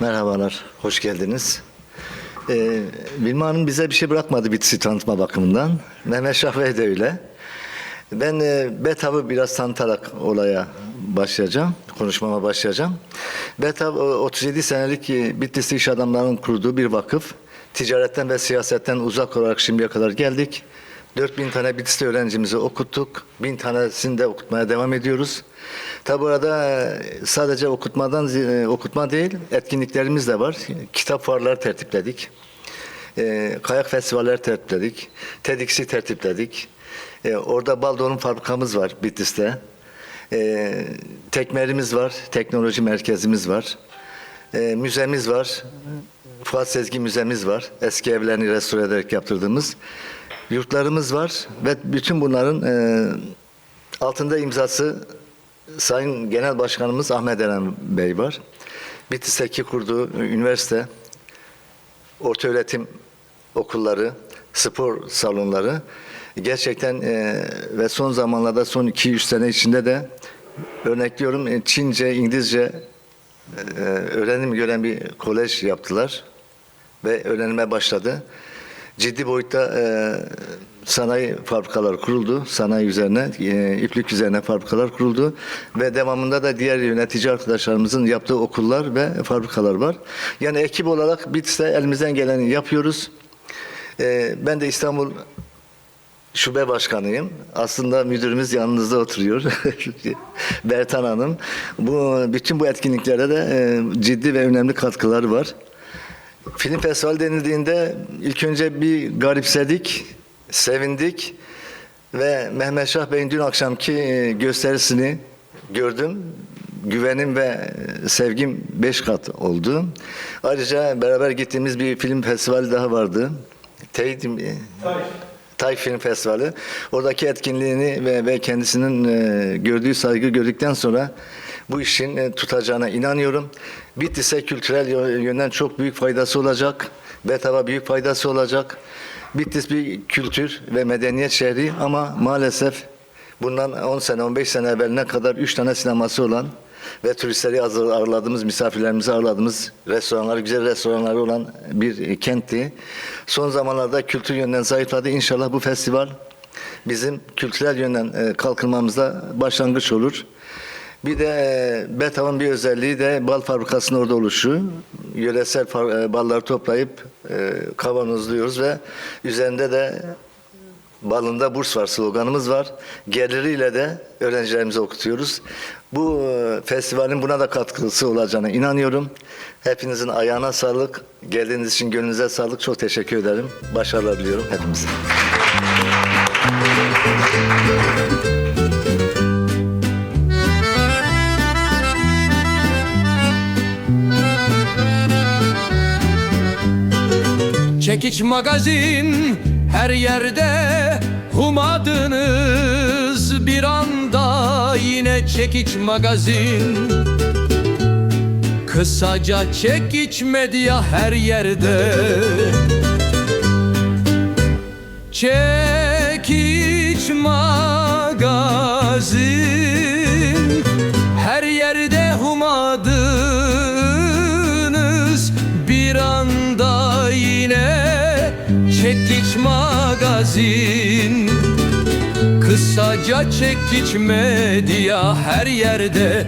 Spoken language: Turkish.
Merhabalar, hoş geldiniz. Ee, Vilma Hanım bize bir şey bırakmadı Bitlis'i tanıtma bakımından. Mehmet Şah Bey de öyle. Ben e, BETAV'ı biraz tanıtarak olaya başlayacağım, konuşmama başlayacağım. BETAV o 37 senelik e, Bitlis'te iş adamlarının kurduğu bir vakıf. Ticaretten ve siyasetten uzak olarak şimdiye kadar geldik. 4000 tane Bitlis'te öğrencimizi okuttuk. 1000 tanesini de okutmaya devam ediyoruz. Tabi burada e, sadece okutmadan e, okutma değil, etkinliklerimiz de var. Kitap fuarları tertipledik. E, kayak festivaller tertipledik. TEDx'i tertipledik. Orada Baldor'un fabrikamız var Bitlis'te. E, tekmerimiz var, teknoloji merkezimiz var. Müzemiz var. Fuat Sezgi Müzemiz var. Eski evlerini restore ederek yaptırdığımız. Yurtlarımız var ve bütün bunların e, altında imzası Sayın Genel Başkanımız Ahmet Eren Bey var. Bitlis'teki kurduğu üniversite, orta öğretim okulları, spor salonları gerçekten e, ve son zamanlarda son 2-3 sene içinde de örnekliyorum e, Çince, İngilizce e, öğrenim gören bir kolej yaptılar ve öğrenime başladı. Ciddi boyutta e, sanayi fabrikaları kuruldu. Sanayi üzerine, e, iplik üzerine fabrikalar kuruldu. Ve devamında da diğer yönetici arkadaşlarımızın yaptığı okullar ve fabrikalar var. Yani ekip olarak Bitlis'te elimizden geleni yapıyoruz. E, ben de İstanbul Şube başkanıyım. Aslında müdürümüz yanınızda oturuyor. Bertan Hanım. Bu bütün bu etkinliklere de e, ciddi ve önemli katkıları var. Film festivali denildiğinde ilk önce bir garipsedik, sevindik ve Mehmet Şah Bey'in dün akşamki e, gösterisini gördüm. Güvenim ve e, sevgim beş kat oldu. Ayrıca beraber gittiğimiz bir film festivali daha vardı. Teyit mi? Tay Film Festivali. Oradaki etkinliğini ve, ve kendisinin e, gördüğü saygı gördükten sonra bu işin e, tutacağına inanıyorum. Bitlis'e kültürel yö- yönden çok büyük faydası olacak. Betava büyük faydası olacak. Bitlis bir kültür ve medeniyet şehri ama maalesef bundan 10 sene 15 sene evveline kadar 3 tane sineması olan ve turistleri ağır- ağırladığımız, misafirlerimizi ağırladığımız restoranlar, güzel restoranları olan bir kentti. Son zamanlarda kültür yönden zayıfladı. İnşallah bu festival bizim kültürel yönden e, kalkınmamızda başlangıç olur. Bir de Betav'ın bir özelliği de bal fabrikasının orada oluşu. Yöresel e, balları toplayıp e, kavanozluyoruz ve üzerinde de Balında burs var sloganımız var. Geliriyle de öğrencilerimize okutuyoruz. Bu e, festivalin buna da katkısı olacağına inanıyorum. Hepinizin ayağına sağlık. Geldiğiniz için gönlünüze sağlık. Çok teşekkür ederim. Başarılar diliyorum hepimize. Çekiç magazin her yerde humadınız. Bir anda yine çekiç magazin. Kısaca çekiç medya her yerde. Çekiç magazin çektik magazin. Kısaca çektik medya her yerde.